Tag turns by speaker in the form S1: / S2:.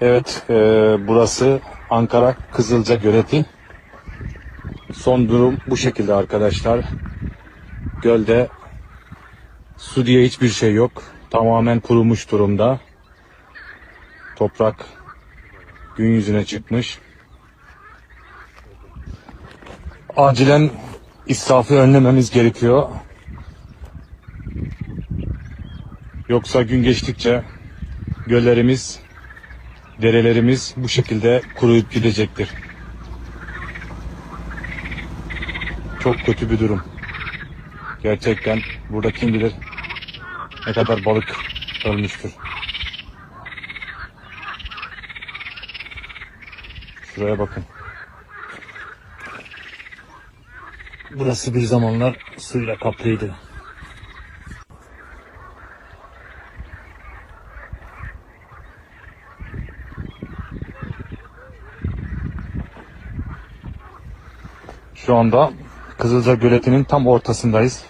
S1: Evet, e, burası Ankara Kızılca Göleti. Son durum bu şekilde arkadaşlar. Gölde su diye hiçbir şey yok. Tamamen kurumuş durumda. Toprak gün yüzüne çıkmış. Acilen israfı önlememiz gerekiyor. Yoksa gün geçtikçe göllerimiz, derelerimiz bu şekilde kuruyup gidecektir. Çok kötü bir durum. Gerçekten burada kim bilir ne kadar balık ölmüştür. Şuraya bakın. Burası bir zamanlar suyla kaplıydı. Şu anda Kızılca Göleti'nin tam ortasındayız.